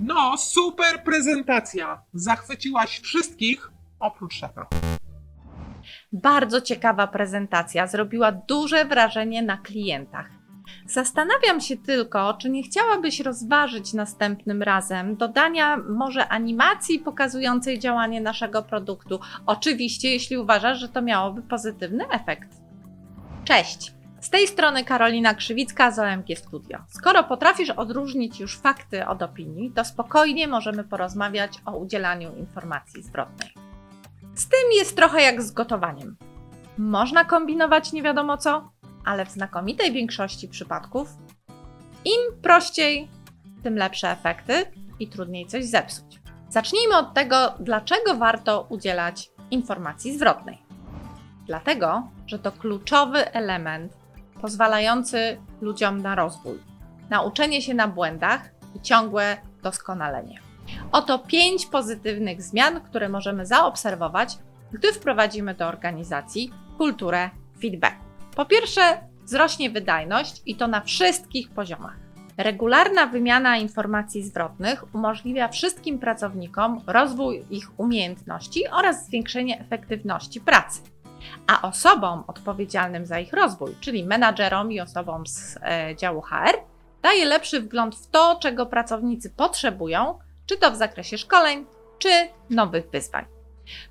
No, super prezentacja. Zachwyciłaś wszystkich oprócz szefa. Bardzo ciekawa prezentacja, zrobiła duże wrażenie na klientach. Zastanawiam się tylko, czy nie chciałabyś rozważyć następnym razem dodania może animacji pokazującej działanie naszego produktu. Oczywiście, jeśli uważasz, że to miałoby pozytywny efekt. Cześć! Z tej strony Karolina Krzywicka z OMG Studio. Skoro potrafisz odróżnić już fakty od opinii, to spokojnie możemy porozmawiać o udzielaniu informacji zwrotnej. Z tym jest trochę jak z gotowaniem. Można kombinować nie wiadomo co, ale w znakomitej większości przypadków im prościej, tym lepsze efekty i trudniej coś zepsuć. Zacznijmy od tego, dlaczego warto udzielać informacji zwrotnej. Dlatego, że to kluczowy element pozwalający ludziom na rozwój, na uczenie się na błędach i ciągłe doskonalenie. Oto pięć pozytywnych zmian, które możemy zaobserwować, gdy wprowadzimy do organizacji kulturę feedbacku. Po pierwsze, wzrośnie wydajność i to na wszystkich poziomach. Regularna wymiana informacji zwrotnych umożliwia wszystkim pracownikom rozwój ich umiejętności oraz zwiększenie efektywności pracy. A osobom odpowiedzialnym za ich rozwój, czyli menadżerom i osobom z e, działu HR, daje lepszy wgląd w to, czego pracownicy potrzebują, czy to w zakresie szkoleń, czy nowych wyzwań.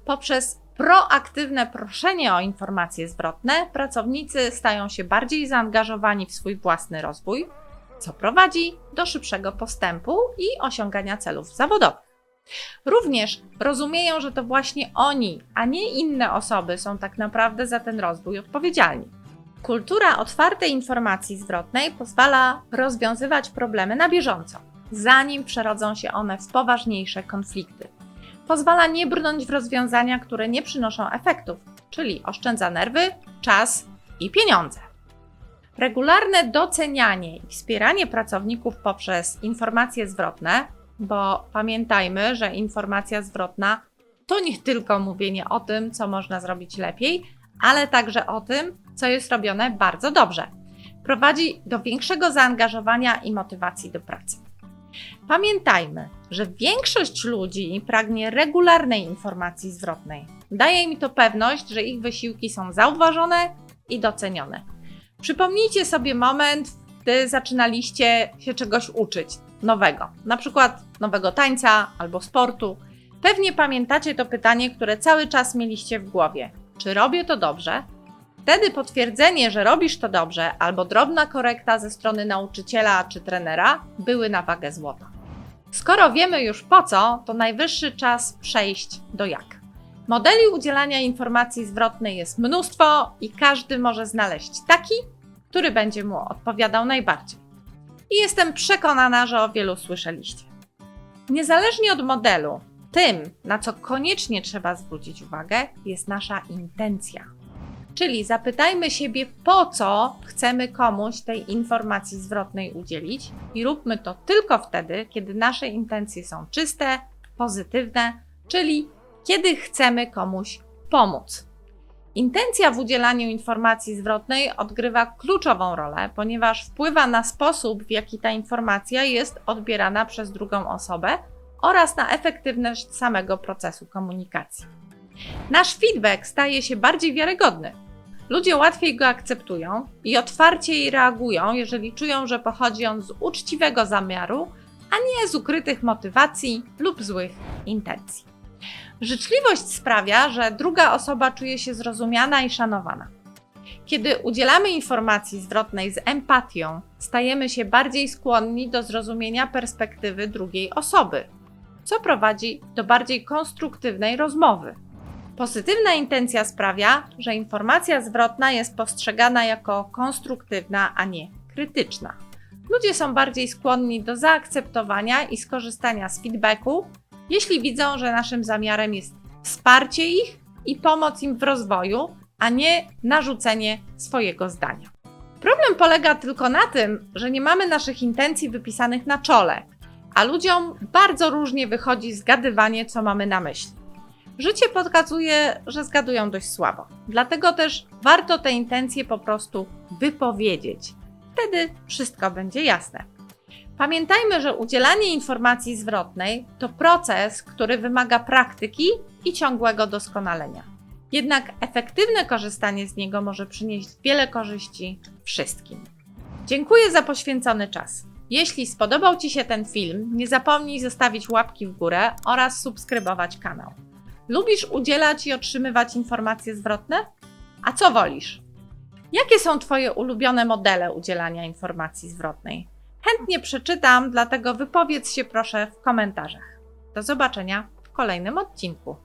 Poprzez proaktywne proszenie o informacje zwrotne, pracownicy stają się bardziej zaangażowani w swój własny rozwój, co prowadzi do szybszego postępu i osiągania celów zawodowych. Również rozumieją, że to właśnie oni, a nie inne osoby są tak naprawdę za ten rozwój odpowiedzialni. Kultura otwartej informacji zwrotnej pozwala rozwiązywać problemy na bieżąco, zanim przerodzą się one w poważniejsze konflikty. Pozwala nie brnąć w rozwiązania, które nie przynoszą efektów, czyli oszczędza nerwy, czas i pieniądze. Regularne docenianie i wspieranie pracowników poprzez informacje zwrotne, bo pamiętajmy, że informacja zwrotna to nie tylko mówienie o tym, co można zrobić lepiej, ale także o tym, co jest robione bardzo dobrze. Prowadzi do większego zaangażowania i motywacji do pracy. Pamiętajmy, że większość ludzi pragnie regularnej informacji zwrotnej. Daje mi to pewność, że ich wysiłki są zauważone i docenione. Przypomnijcie sobie moment, gdy zaczynaliście się czegoś uczyć nowego, na przykład nowego tańca albo sportu. Pewnie pamiętacie to pytanie, które cały czas mieliście w głowie: czy robię to dobrze? Wtedy potwierdzenie, że robisz to dobrze, albo drobna korekta ze strony nauczyciela czy trenera były na wagę złota. Skoro wiemy już po co, to najwyższy czas przejść do jak. Modeli udzielania informacji zwrotnej jest mnóstwo i każdy może znaleźć taki, który będzie mu odpowiadał najbardziej. I jestem przekonana, że o wielu słyszeliście. Niezależnie od modelu, tym, na co koniecznie trzeba zwrócić uwagę, jest nasza intencja. Czyli zapytajmy siebie, po co chcemy komuś tej informacji zwrotnej udzielić, i róbmy to tylko wtedy, kiedy nasze intencje są czyste, pozytywne, czyli kiedy chcemy komuś pomóc. Intencja w udzielaniu informacji zwrotnej odgrywa kluczową rolę, ponieważ wpływa na sposób, w jaki ta informacja jest odbierana przez drugą osobę oraz na efektywność samego procesu komunikacji. Nasz feedback staje się bardziej wiarygodny. Ludzie łatwiej go akceptują i otwarciej reagują, jeżeli czują, że pochodzi on z uczciwego zamiaru, a nie z ukrytych motywacji lub złych intencji. Życzliwość sprawia, że druga osoba czuje się zrozumiana i szanowana. Kiedy udzielamy informacji zwrotnej z empatią, stajemy się bardziej skłonni do zrozumienia perspektywy drugiej osoby, co prowadzi do bardziej konstruktywnej rozmowy. Pozytywna intencja sprawia, że informacja zwrotna jest postrzegana jako konstruktywna, a nie krytyczna. Ludzie są bardziej skłonni do zaakceptowania i skorzystania z feedbacku, jeśli widzą, że naszym zamiarem jest wsparcie ich i pomoc im w rozwoju, a nie narzucenie swojego zdania. Problem polega tylko na tym, że nie mamy naszych intencji wypisanych na czole, a ludziom bardzo różnie wychodzi zgadywanie, co mamy na myśli. Życie pokazuje, że zgadują dość słabo. Dlatego też warto te intencje po prostu wypowiedzieć. Wtedy wszystko będzie jasne. Pamiętajmy, że udzielanie informacji zwrotnej to proces, który wymaga praktyki i ciągłego doskonalenia. Jednak efektywne korzystanie z niego może przynieść wiele korzyści wszystkim. Dziękuję za poświęcony czas. Jeśli spodobał Ci się ten film, nie zapomnij zostawić łapki w górę oraz subskrybować kanał. Lubisz udzielać i otrzymywać informacje zwrotne? A co wolisz? Jakie są Twoje ulubione modele udzielania informacji zwrotnej? Chętnie przeczytam, dlatego wypowiedz się proszę w komentarzach. Do zobaczenia w kolejnym odcinku.